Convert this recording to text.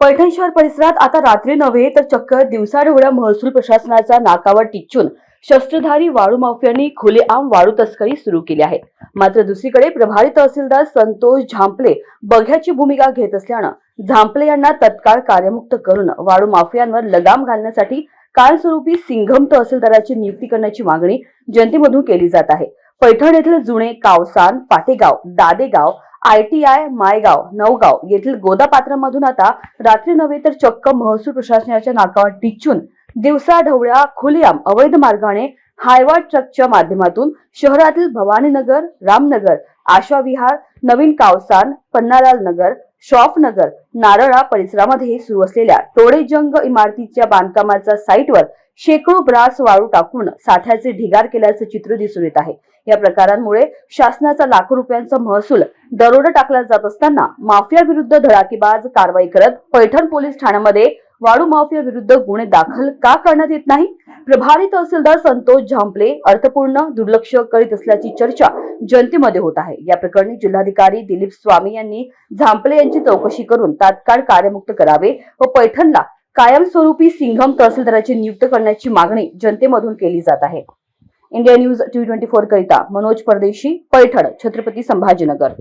पैठण शहर परिसरात आता रात्री नव्हे तर चक्क दिवसाढवळ्या महसूल प्रशासनाचा नाकावर टिचून शस्त्रधारी वाळू माफियांनी खुलेआम वाळू तस्करी सुरू केली आहे. मात्र दुसरीकडे प्रभारी तहसीलदार संतोष झांपले बघ्याची भूमिका घेत असल्यानं झांपले यांना तत्काळ कार्यमुक्त करून वाळू माफियांवर लगाम घालण्यासाठी कायमस्वरूपी सिंघम तहसीलदाराची नियुक्ती करण्याची मागणी जनतेमधून केली जात आहे. पैठण येथील जुने कावसान पाटेगाव दादेगाव आयटीआय मायगाव नवगाव येथील गोदापात्रामधून आता रात्री नव्हे तर चक्क महसूल प्रशासनाच्या नाकावर टिचून दिवसा ढवळ्या खुलेआम अवैध मार्गाने हायवा ट्रकच्या माध्यमातून शहरातील भवानीनगर रामनगर आशा विहार नवीन कावसान पन्नालाल नगर शॉफनगर नारळा परिसरामध्ये सुरू असलेल्या टोळेजंग इमारतीच्या बांधकामाच्या साईटवर शेकडो ब्रास वाळू टाकून साठ्याचे ढिगार केल्याचे चित्र दिसून येत आहे. या प्रकारांमुळे शासनाचा लाखो रुपयांचा महसूल दरोडा टाकला जात असताना माफिया विरुद्ध धडाकेबाज कारवाई करत पैठण पोलीस ठाण्यामध्ये वाळू माफिया विरुद्ध गुन्हे दाखल का करण्यात येत नाही? प्रभारी तहसीलदार संतोष झांपले. अर्थपूर्ण दुर्लक्ष करीत असल्याची चर्चा जनतेमध्ये होत आहे. या प्रकरणी जिल्हाधिकारी दिलीप स्वामी यांनी झांपले यांची चौकशी करून तात्काळ कार्यमुक्त करावे व पैठणला कायमस्वरूपी सिंघम तहसीलदाराची नियुक्त करण्याची मागणी जनतेमधून केली जात आहे. India news T twenty four करिता मनोज परदेशी पैठण छत्रपती संभाजीनगर.